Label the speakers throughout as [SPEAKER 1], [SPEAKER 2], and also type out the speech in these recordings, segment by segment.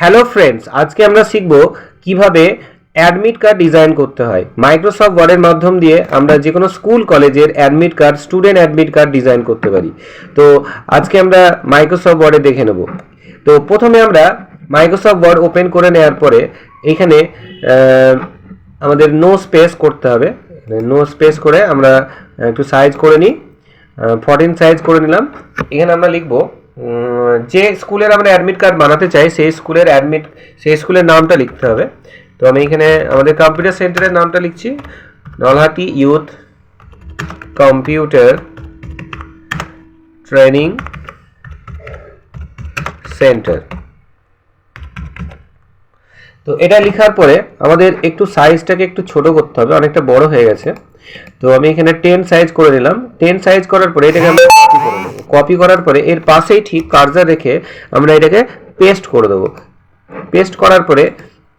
[SPEAKER 1] Hello friends, আজকে আমরা শিখব কীভাবে অ্যাডমিট কার্ড ডিজাইন করতে হয়। মাইক্রোসফট ওয়ার্ডের মাধ্যম দিয়ে আমরা যে কোনো স্কুল, কলেজের admit card, student admit card design করতে পারি। তো আজকে আমরা মাইক্রোসফট ওয়ার্ডে দেখে নেব। তো প্রথমে আমরা মাইক্রোসফট ওয়ার্ড ওপেন করে নেওয়ার পরে এখানে আমাদের নো স্পেস করতে হবে। নো স্পেস করে আমরা একটু সাইজ করে নিই। ফর্টিন সাইজ করে নিলাম। এখানে আমরা লিখব যে স্কুলের আমরা অ্যাডমিট কার্ড বানাতে চাই, সেই স্কুলের অ্যাডমিট সেই স্কুলের নামটা লিখতে হবে। তো আমি এখানে আমাদের কম্পিউটার সেন্টারের নামটা লিখছি। Nalhati youth computer training centre তো এটা লেখার পরে আমাদের একটু সাইজটাকে একটু ছোট করতে হবে, অনেকটা বড় হয়ে গেছে। তো আমি এখানে টেন সাইজ করে নিলাম। টেন সাইজ করার পরে এটাকে আমরা কপি করে নেব। কপি করার পরে এর পাশেই ঠিক কার্জার রেখে আমরা এটাকে পেস্ট করে দেবো। পেস্ট করার পরে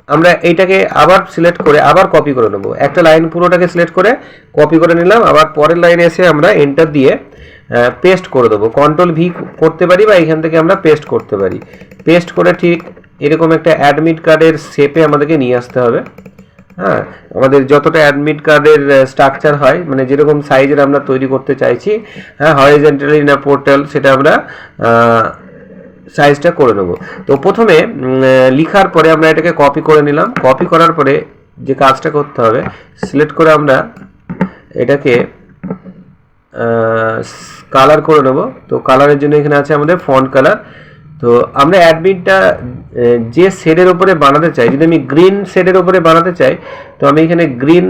[SPEAKER 1] আমরা এইটাকে আবার সিলেক্ট করে আবার কপি করে নেব। একটা লাইন পুরোটাকে সিলেক্ট করে কপি করে নিলাম, আবার পরের লাইনে এসে আমরা এন্টার দিয়ে পেস্ট করে দেবো। কন্ট্রোল ভি করতে পারি বা এখান থেকে আমরা পেস্ট করতে পারি। পেস্ট করে ঠিক এরকম একটা অ্যাডমিট কার্ডের শেপে আমাদেরকে নিয়ে আসতে হবে। হ্যাঁ আমাদের যতটা অ্যাডমিট কার্ডের স্ট্রাকচার হয় মানে যেরকম সাইজের আমরা তৈরি করতে চাইছি হ্যাঁ হরিজেন্টালি না পোর্টাল সেটা আমরা সাইজটা করে নেব। তো প্রথমে লিখার পরে আমরা এটাকে কপি করে নিলাম। কপি করার পরে যে কাজটা করতে হবে সিলেক্ট করে আমরা এটাকে কালার করে নেব। তো কালারের জন্য এখানে আছে আমাদের ফন্ট কালার তো আমরা অ্যাডমিনটা যে শেডের উপরে বানাতে চাই, যদি আমি গ্রিন শেডের উপরে বানাতে চাই, তো আমি এখানে গ্রিন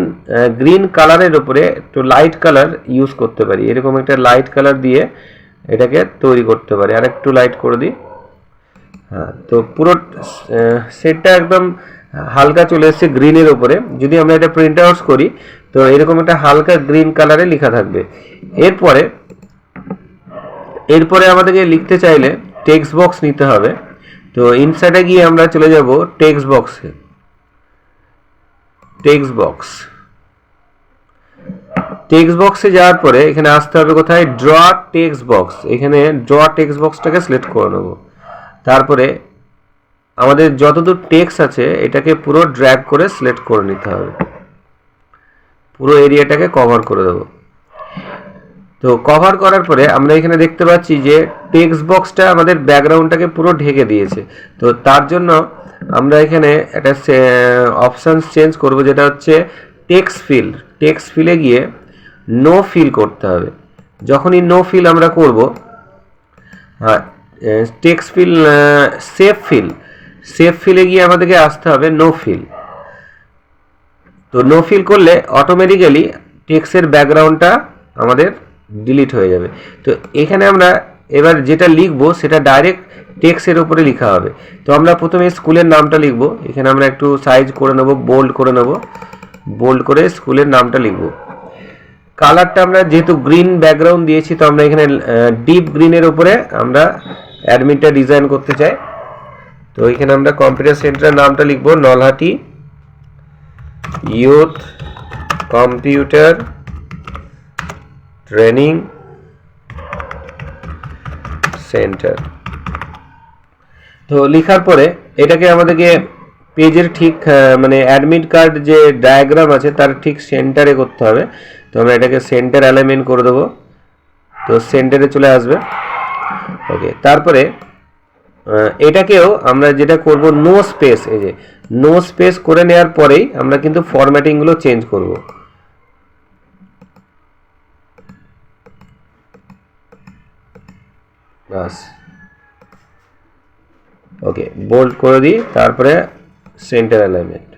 [SPEAKER 1] গ্রিন কালারের উপরে একটু লাইট কালার ইউজ করতে পারি। এরকম একটা লাইট কালার দিয়ে এটাকে তৈরি করতে পারি। আর একটু লাইট করে দিই। হ্যাঁ তো পুরো সেটটা একদম হালকা চলে এসেছে গ্রিনের উপরে। যদি আমরা এটা প্রিন্ট আউট করি, তো এরকম একটা হালকা গ্রিন কালারে লেখা থাকবে। এরপরে এরপরে আমাদেরকে লিখতে চাইলে টেক্সট বক্স নিতে হবে। তো ইনসাইডে গিয়ে আমরা চলে যাব টেক্সট বক্সে টেক্সট বক্স টেক্সট বক্সে যাওয়ার পরে এখানে আসতে হবে কোথায়? ড্র টেক্সট বক্স এখানে ড্র টেক্সট বক্সটাকে সিলেক্ট করে নেব। তারপরে আমাদের যতদূর টেক্সট আছে, এটাকে পুরো ড্র্যাগ করে সিলেক্ট করে নিতে হবে। পুরো এরিয়াটাকে কভার করে দেবো। তো কভার করার পরে আমরা এখানে দেখতে পাচ্ছি যে টেক্সট বক্সটা আমাদের ব্যাকগ্রাউন্ডটাকে পুরো ঢেকে দিয়েছে। তো তার জন্য আমরা এখানে একটা অপশানস চেঞ্জ করব যেটা হচ্ছে টেক্স ফিল টেক্স ফিলে গিয়ে নো ফিল করতে হবে। যখনই নো ফিল আমরা করব হ্যাঁ text fill shape fill shape ফিলে গিয়ে আমাদেরকে আসতে হবে নো ফিল তো নো ফিল করলে অটোমেটিক্যালি টেক্সের ব্যাকগ্রাউন্ডটা আমাদের ডিলিট হয়ে যাবে। তো এখানে আমরা এবার যেটা লিখব সেটা ডাইরেক্ট টেক্সের উপরে লেখা হবে। তো আমরা প্রথমে স্কুলের নামটা লিখব। এখানে আমরা একটু সাইজ করে নেব বোল্ড করে নেব। বোল্ড করে স্কুলের নামটা লিখব। কালারটা আমরা যেহেতু গ্রিন ব্যাকগ্রাউন্ড দিয়েছি, তো আমরা এখানে ডিপ গ্রিনের উপরে আমরা অ্যাডমিটটা ডিজাইন করতে চাই। তো এখানে আমরা কম্পিউটার সেন্টারের নামটা লিখব, Nalhati youth computer training centre তো লেখার পরে এটাকে আমাদেরকে পেজের ঠিক মানে অ্যাডমিট কার্ড যে ডায়াগ্রাম আছে তার ঠিক সেন্টারে করতে হবে। তো আমরা এটাকে সেন্টার অ্যালাইনমেন্ট করে দেবো। তো সেন্টারে চলে আসবে। ওকে তারপরে এটাকেও আমরা যেটা করব নো স্পেস এই যে নো স্পেস করে নেওয়ার পরেই আমরা কিন্তু ফরম্যাটিংগুলো চেঞ্জ করব। বাস ওকে বোল্ড করে দিই, তারপরে সেন্টার অ্যালাইনমেন্ট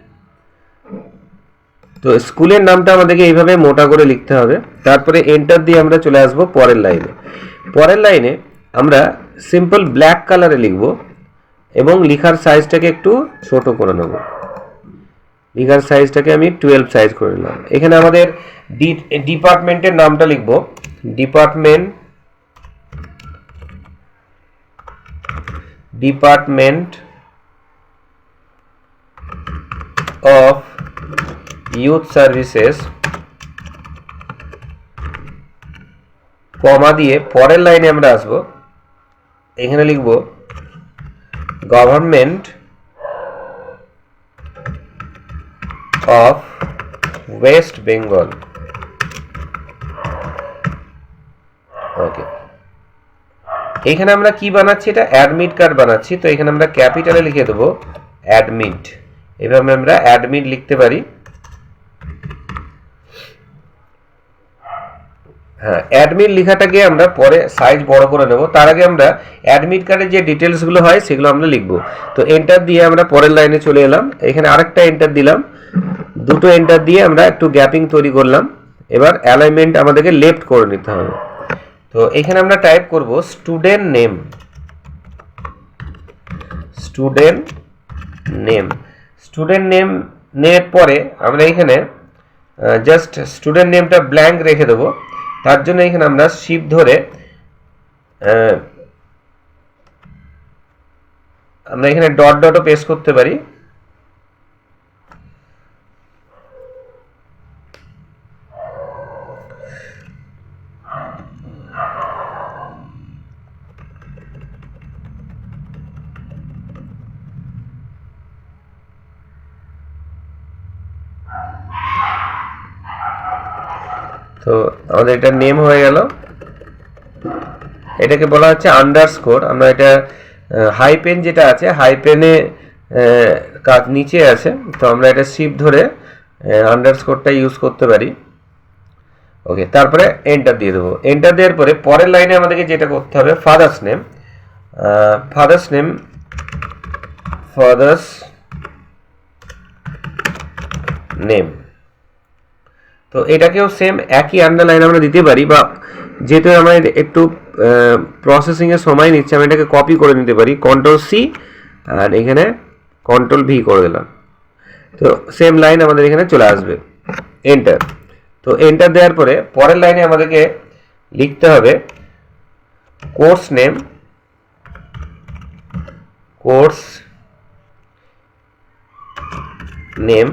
[SPEAKER 1] তো স্কুলের নামটা আমাদেরকে এইভাবে মোটা করে লিখতে হবে। তারপরে এন্টার দিয়ে আমরা চলে আসব পরের লাইনে পরের লাইনে আমরা সিম্পল ব্ল্যাক কালারে লিখব এবং লিখার সাইজটাকে একটু ছোট করে নেব। লিখার সাইজটাকে আমি টুয়েলভ সাইজ করে নিলাম। এখানে আমাদের ডিপার্টমেন্টের নামটা লিখব। Department department of youth services, comma দিয়ে পরের লাইনে আমরা আসব। এখানে লিখব, গভর্নমেন্ট অফ ওয়েস্ট বেঙ্গল। এখানে আমরা কি বানাচ্ছি? এটা অ্যাডমিট কার্ড বানাচ্ছি। তো এখানে আমরা ক্যাপিটালে লিখে দেবো অ্যাডমিট এভাবে আমরা অ্যাডমিট লিখতে পারি। হ্যাঁ অ্যাডমিট লেখাটাকে আমরা পরে সাইজ বড় করে নেব। তার আগে আমরা অ্যাডমিট কার্ডের যে ডিটেলসগুলো হয়, সেগুলো আমরা লিখব। তো এন্টার দিয়ে আমরা পরের লাইনে চলে এলাম। এখানে আরেকটা এন্টার দিলাম। দুটো এন্টার দিয়ে আমরা একটু গ্যাপিং তৈরি করলাম। এবার অ্যালাইনমেন্ট আমাদেরকে লেফট করে নিতে হবে। তো এখানে আমরা টাইপ করব student name student name student name নের পরে আমরা এখানে জাস্ট স্টুডেন্ট নেমটা ব্ল্যাঙ্ক রেখে দেবো। তার জন্য এখানে আমরা শিপ ধরে আমরা এখানে ডট ডটও পেস করতে পারি। তো আমাদের এটা নেম হয়ে গেল। এটাকে বলা হচ্ছে আন্ডারস্কোর আমরা এটা হাই পেন যেটা আছে হাই পেনে কাজ নিচে আছে। তো আমরা এটা শিপ ধরে আন্ডারস্কোরটা ইউজ করতে পারি। ওকে তারপরে এন্টার দিয়ে দেবো। এন্টার দেওয়ার পরে পরের লাইনে আমাদেরকে যেটা করতে হবে father's name father's name father's name তো এটাকেও সেম একই আন্ডারলাইন আমরা দিতে পারি বা যেহেতু আমার একটু প্রসেসিং এর সময় নিচ্ছে, আমি এটাকে কপি করে নিতে পারি। কন্ট্রোল সি আর এখানে কন্ট্রোল ভি করে দিলাম। তো সেম লাইন আমাদের এখানে চলে আসবে। এন্টার তো এন্টার দেওয়ার পরে পরের লাইনে আমাদেরকে লিখতে হবে কোর্স নেম কোর্স নেম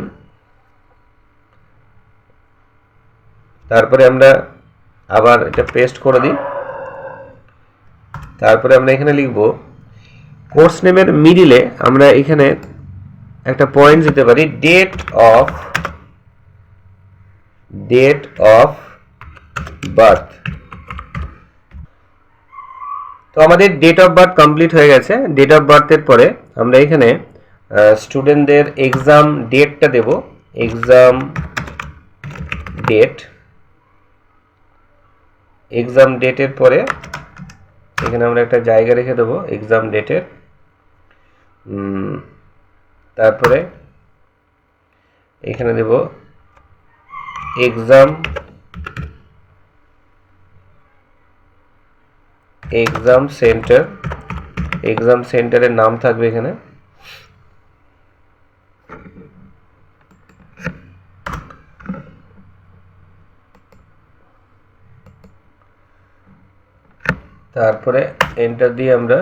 [SPEAKER 1] তারপরে আমরা আবার এটা পেস্ট করে দিই। তারপরে আমরা এখানে লিখব কোর্স নেমের মিডিলে আমরা এখানে একটা পয়েন্ট দিতে পারি date of date of birth তো আমাদের ডেট অফ বার্থ কমপ্লিট হয়ে গেছে। ডেট অফ বার্থের পরে আমরা এখানে স্টুডেন্টদের এক্সাম ডেটটা দেব। এক্সাম ডেট এক্সাম ডেটের পরে, এখানে আমরা একটা জায়গা রেখে দেবো এক্সাম ডেটের তারপরে এখানে দেব এক্সাম এক্সাম সেন্টার এক্সাম সেন্টারের নাম থাকবে এখানে। তারপরে এন্টার দিয়ে আমরা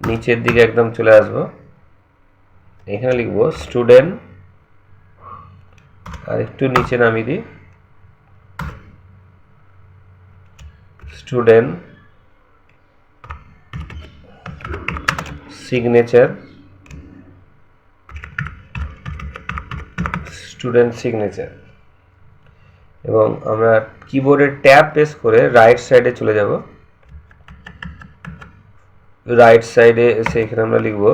[SPEAKER 1] নিচের দিকে একদম চলে আসব। এখানে লিখব স্টুডেন্ট আর একটু নিচে নামিয়ে দিই। স্টুডেন্ট সিগনেচার স্টুডেন্ট সিগনেচার এবং আমরা কিবোর্ডের ট্যাব প্রেস করে রাইট সাইডে চলে যাব। রাইট সাইডে এসে এখানে আমরা লিখব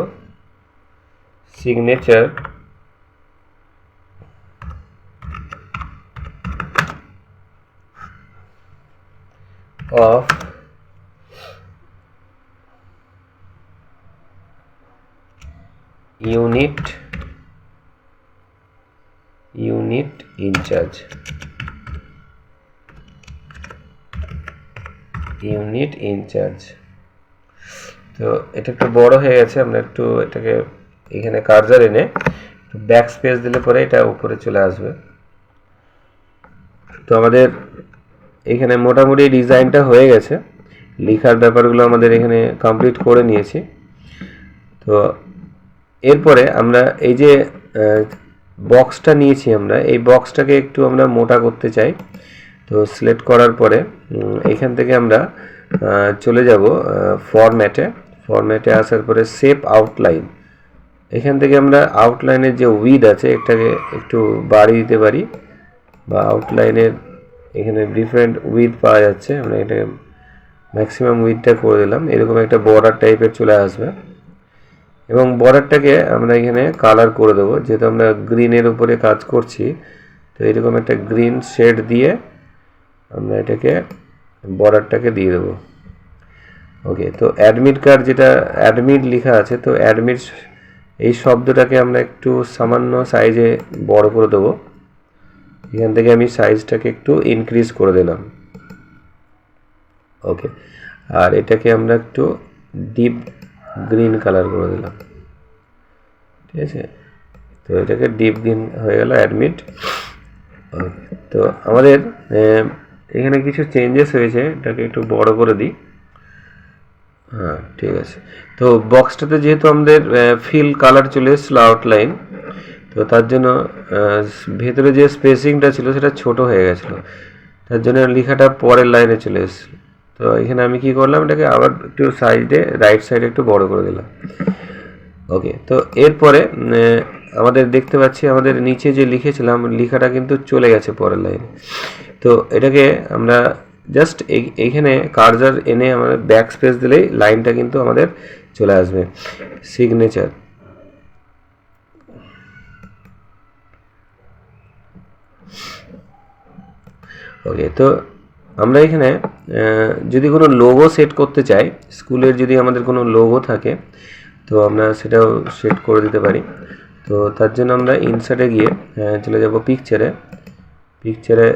[SPEAKER 1] signature of unit unit in charge unit in charge তো এটা একটু বড় হয়ে গেছে, আমরা একটু এটাকে এখানে কার্জার এনে ব্যাক স্পেস দিলে পরে এটা উপরে চলে আসবে। তো আমাদের এখানে মোটামুটি ডিজাইনটা হয়ে গেছে। লেখার ব্যাপারগুলো আমাদের এখানে কমপ্লিট করে নিয়েছি। তো এরপরে আমরা এই যে বক্সটা নিয়েছি আমরা, এই বক্সটাকে একটু আমরা মোটা করতে চাই। তো সিলেক্ট করার পরে এখান থেকে আমরা চলে যাব ফরম্যাটে ফরম্যাটে আসার পরে সেপ আউটলাইন এখান থেকে আমরা আউটলাইনের যে উইড আছে, এটাকে একটু বাড়িয়ে দিতে পারি। বা আউটলাইনের এখানে ডিফারেন্ট উইড পাওয়া যাচ্ছে। আমরা এটা ম্যাক্সিমাম উইডটা করে দিলাম। এরকম একটা বর্ডার টাইপের চলে আসবে। এবং বর্ডারটাকে আমরা এখানে কালার করে দেবো। যেহেতু আমরা গ্রিনের উপরে কাজ করছি, তো এরকম একটা গ্রিন শেড দিয়ে আমরা এটাকে বর্ডারটাকে দিয়ে দেবো। ওকে তো অ্যাডমিট কার্ড যেটা অ্যাডমিট লেখা আছে, তো অ্যাডমিট এই শব্দটাকে আমরা একটু সামান্য সাইজে বড় করে দেবো। এখান থেকে আমি সাইজটাকে একটু ইনক্রিজ করে দিলাম। ওকে আর এটাকে আমরা একটু ডিপ গ্রিন কালার করে দিলাম। ঠিক আছে? তো এটাকে ডিপ গ্রিন হয়ে গেল অ্যাডমিট তো আমাদের এখানে কিছু চেঞ্জেস হয়েছে, এটাকে একটু বড় করে দিই। হ্যাঁ ঠিক আছে। তো বক্সটাতে যেহেতু আমাদের ফিল কালার চলে এসেছিল আউটলাইন তো তার জন্য ভেতরে যে স্পেসিংটা ছিল সেটা ছোট হয়ে গেছিল। তার জন্য লেখাটা পরের লাইনে চলে এসেছিল। তো এখানে আমি কি করলাম, এটাকে আবার একটু সাইডে রাইট সাইডে একটু বড় করে দিলাম। ওকে তো এরপরে আমাদের দেখতে পাচ্ছি, আমাদের নিচে যে লিখেছিলাম, লেখাটা কিন্তু চলে গেছে পরের লাইনে তো এটাকে আমরা জাস্ট এইখানে কার্জার এনে আমাদের ব্যাক স্পেস দিলেই লাইনটা কিন্তু আমাদের চলে আসবে। সিগনেচার ওকে তো আমরা এখানে যদি কোনো লোগো সেট করতে চাই, স্কুলের যদি আমাদের কোনো লোগো থাকে, তো আমরা সেটাও সেট করে দিতে পারি। তো তার জন্য আমরা ইনসার্টে গিয়ে চলে যাব পিকচারে পিকচারে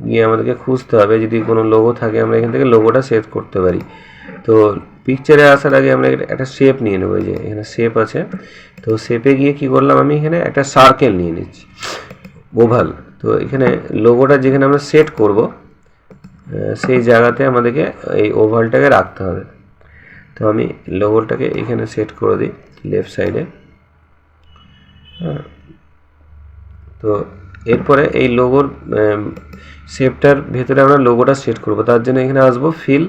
[SPEAKER 1] গিয়ে আমাদেরকে খুঁজতে হবে, যদি কোনো লোগো থাকে আমরা এখান থেকে লোগোটা সেট করতে পারি। তো পিকচারে আসার আগে আমরা একটা- শেপ নিয়ে নেব যে এখানে শেপ আছে। তো শেপে গিয়ে কি করলাম আমি এখানে একটা সার্কেল নিয়ে নিচ্ছি ওভাল তো এখানে লোগোটা যেখানে আমরা সেট করব সেই জায়গাতে আমাদেরকে এই ওভালটাকে রাখতে হবে। তো আমি লোগোটাকে এখানে সেট করে দিই লেফট সাইডে তো এরপরে এই লোগোর শেপটার ভেতরে আমরা লোগোটা সেট করব। তার জন্য এখানে আসব ফিল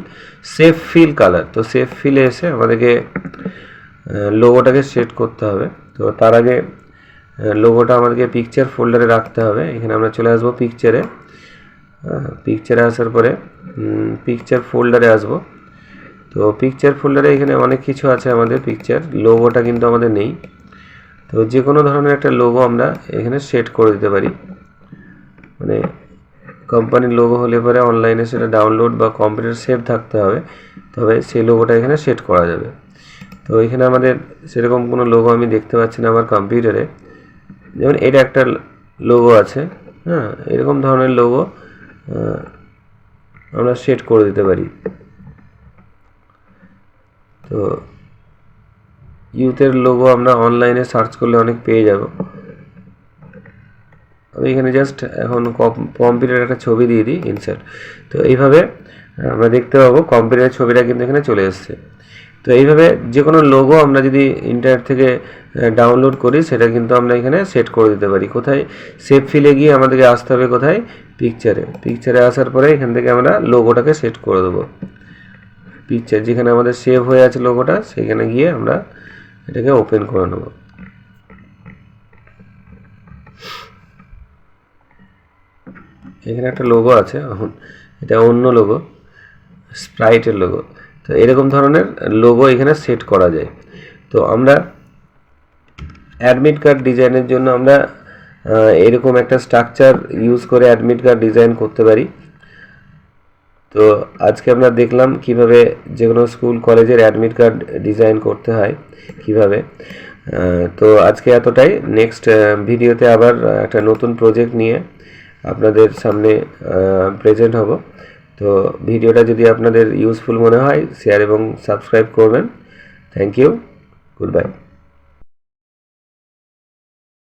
[SPEAKER 1] সেফ ফিল কালার তো সেফ ফিলে এসে আমাদেরকে লোগোটাকে সেট করতে হবে। তো তার আগে লোগোটা আমাদেরকে পিকচার ফোল্ডারে রাখতে হবে। এখানে আমরা চলে আসব পিকচারে পিকচারে আসার পরে পিকচার ফোল্ডারে আসব। তো পিকচার ফোল্ডারে এখানে অনেক কিছু আছে আমাদের পিকচার লোগোটা কিন্তু আমাদের নেই। তো যে কোনো ধরনের একটা লোগো আমরা এখানে সেট করে দিতে পারি। মানে কোম্পানির লোগো হলে পরে অনলাইনে সেটা ডাউনলোড বা কম্পিউটার সেভ থাকতে হবে। তবে সেই লোগোটা এখানে সেট করা যাবে। তো এখানে আমাদের সেরকম কোনো লোগো আমি দেখতে পাচ্ছি না আমার কম্পিউটারে যেমন এটা একটা লোগো আছে হ্যাঁ এরকম ধরনের লোগো আমরা সেট করে দিতে পারি। তো ইউথের লোগো আমরা অনলাইনে সার্চ করলে অনেক পেয়ে যাব। আমি এখানে জাস্ট এখন কম্পিউটার একটা ছবি দিয়ে দিই ইনসার্ট তো এইভাবে আমরা দেখতে পাবো কম্পিউটারের ছবিটা কিন্তু এখানে চলে এসছে। তো এইভাবে যে কোনো লোগো আমরা যদি ইন্টারনেট থেকে ডাউনলোড করি, সেটা কিন্তু আমরা এখানে সেট করে দিতে পারি। কোথায়? সেভ ফিলে গিয়ে আমাদেরকে আসতে হবে কোথায়? পিকচারে পিকচারে আসার পরে এখান থেকে আমরা লোগোটাকে সেট করে দেবো। পিকচার যেখানে আমাদের সেভ হয়ে আছে লোগোটা সেখানে গিয়ে আমরা এটাকে ওপেন করে নেব। এখানে একটা লোগো আছে, এখন এটা অন্য লোগো স্প্রাইটের লোগো তো এরকম ধরনের লোগো এখানে সেট করা যায়। তো আমরা অ্যাডমিট কার্ড ডিজাইনের জন্য আমরা এরকম একটা স্ট্রাকচার ইউজ করে অ্যাডমিট কার্ড ডিজাইন করতে পারি। তো আজকে আমরা দেখলাম কীভাবে যে কোনো স্কুল কলেজের অ্যাডমিট কার্ড ডিজাইন করতে হয়, কীভাবে। তো আজকে এতটাই। নেক্সট ভিডিওতে আবার একটা নতুন প্রজেক্ট নিয়ে আপনাদের সামনে প্রেজেন্ট হব। তো ভিডিওটা যদি আপনাদের ইউজফুল মনে হয় শেয়ার এবং সাবস্ক্রাইব করবেন। Thank you good bye